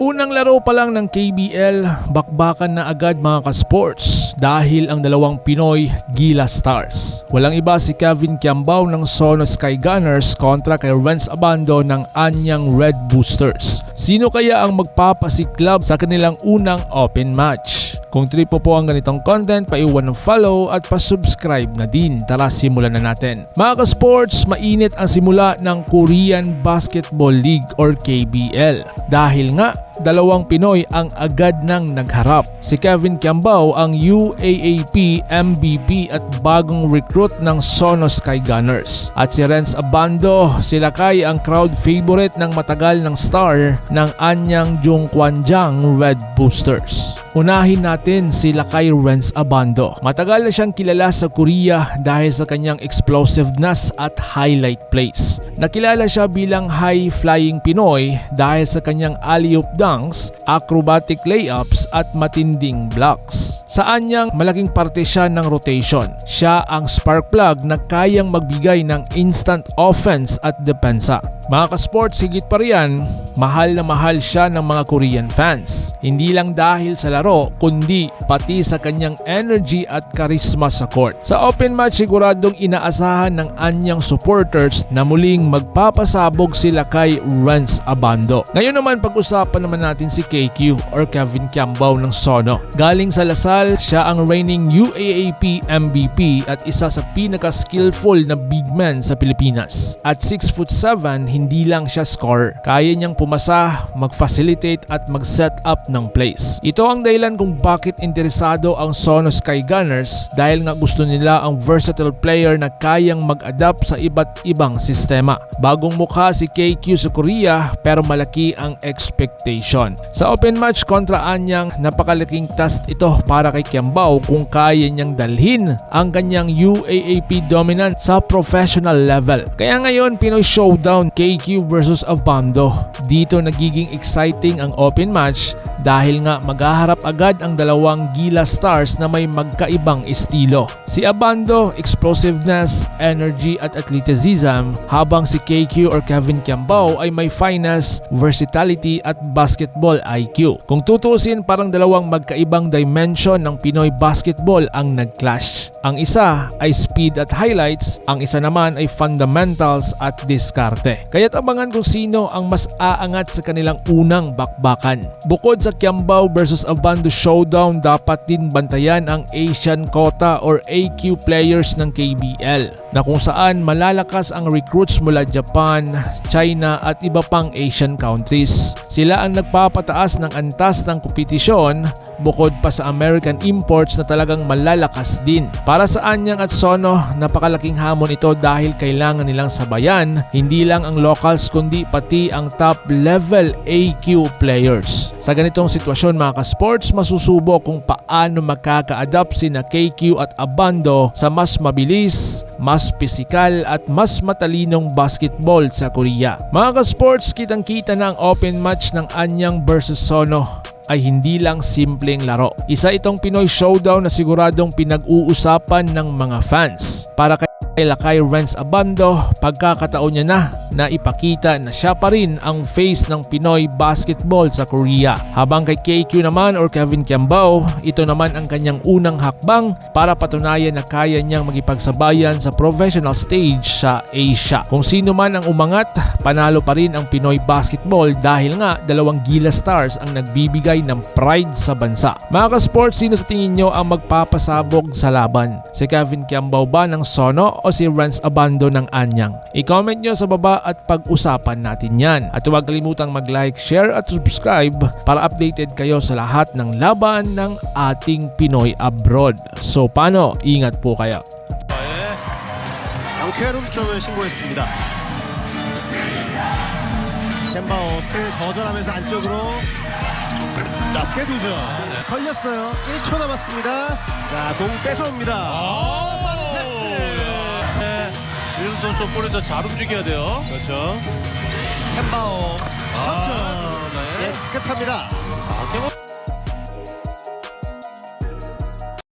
Unang laro pa lang ng KBL, bakbakan na agad mga ka-sports dahil ang dalawang Pinoy Gila Stars. Walang iba si Kevin Kiambao ng Sono Sky Gunners kontra kay Renz Abando ng Anyang Red Boosters. Sino kaya ang magpapasiklab sa kanilang unang open match? Kung tripo po ang ganitong content, paiwan ng follow at pa-subscribe na din. Tara, simulan na natin. Mga ka-sports, mainit ang simula ng Korean Basketball League or KBL. Dahil nga, dalawang Pinoy ang agad nang nagharap. Si Kevin Kiambao ang UAAP MVP at bagong recruit ng Sono Sky Gunners. At si Renz Abando, sila kay ang crowd favorite ng matagal ng star ng Anyang Jungkwanjang Red Boosters. Unahin natin si Lakay Renz Abando. Matagal na siyang kilala sa Korea dahil sa kanyang explosiveness at highlight plays. Nakilala siya bilang high-flying Pinoy dahil sa kanyang alley-oop dunks, acrobatic layups at matinding blocks. Saan niyang malaking parte siya ng rotation. Siya ang spark plug na kayang magbigay ng instant offense at depensa. Mga ka-sports, higit pa riyan, mahal na mahal siya ng mga Korean fans. Hindi lang dahil sa laro, kundi pati sa kanyang energy at karisma sa court. Sa open match, siguradong inaasahan ng anyang supporters na muling magpapasabog sila kay Renz Abando. Ngayon naman, pag-usapan naman natin si KQ or Kevin Kiambao ng Sono. Galing sa Lasal, siya ang reigning UAAP MVP at isa sa pinaka-skillful na big man sa Pilipinas. At 6 foot 7, hindi lang siya scorer. Kaya niyang pumasa, mag-facilitate at mag-set up ng plays. Ito ang dahilan kung bakit interesado ang Sono Sky Gunners dahil nga gusto nila ang versatile player na kayang mag-adapt sa iba't ibang sistema. Bagong mukha si KQ sa Korea pero malaki ang expectation. Sa open match kontra Anyang, napakalaking test ito para kay Kiambao kung kaya niyang dalhin ang kanyang UAAP dominant sa professional level. Kaya ngayon, Pinoy Showdown KQ versus Abando. Dito nagiging exciting ang open match dahil nga maghaharap agad ang dalawang Gila Stars na may magkaibang estilo. Si Abando, explosiveness, energy at athleticism habang si KQ or Kevin Kiambao ay may finesse, versatility at basketball IQ. Kung tutusin parang dalawang magkaibang dimension ng Pinoy basketball ang nag-clash. Ang isa ay speed at highlights, ang isa naman ay fundamentals at diskarte. Kaya't abangan kung sino ang mas aangat sa kanilang unang bakbakan. Bukod sa Kiambao versus Abando showdown, dapat din bantayan ang Asian Quota or AQ players ng KBL na kung saan malalakas ang recruits mula Japan, China at iba pang Asian countries. Sila ang nagpapataas ng antas ng kompetisyon bukod pa sa American imports na talagang malalakas din. Para sa Anyang at Sono, napakalaking hamon ito dahil kailangan nilang sabayan hindi lang ang locals kundi pati ang top level AQ players. Sa ganitong sitwasyon mga ka-sports, masusubo kung paano makaka-adapt sina KQ at Abando sa mas mabilis, mas pisikal at mas matalinong basketball sa Korea. Mga ka-sports, kitang-kita na ang open match ng Anyang versus Sono ay hindi lang simpleng laro. Isa itong Pinoy showdown na siguradong pinag-uusapan ng mga fans. Para kay Lakay Renz Abando, pagkakataon niya na na ipakita na siya pa rin ang face ng Pinoy basketball sa Korea. Habang kay KQ naman or Kevin Kiambao, ito naman ang kanyang unang hakbang para patunayan na kaya niyang magipagsabayan sa professional stage sa Asia. Kung sino man ang umangat, panalo pa rin ang Pinoy basketball dahil nga dalawang Gila Stars ang nagbibigay ng pride sa bansa. Mga ka-sports, sino sa tingin nyo ang magpapasabog sa laban? Si Kevin Kiambao ba ng Sono o si Renz Abando ng Anyang? I-comment nyo sa baba at pag-usapan natin yan. At huwag kalimutang mag-like, share at subscribe para updated kayo sa lahat ng laban ng ating Pinoy abroad. So paano? Ingat po kayo. 예. 양쾌한 득점을 신고했습니다. 캔바오 스틸 거절하면서 안쪽으로 낮게 두죠. 네, 걸렸어요. 1초 남았습니다. 자, 공 뺏어옵니다. 선수 볼이 더잘 움직여야 돼요. 그렇죠. 캔바오 아, 석점 네. 예, 깨끗합니다.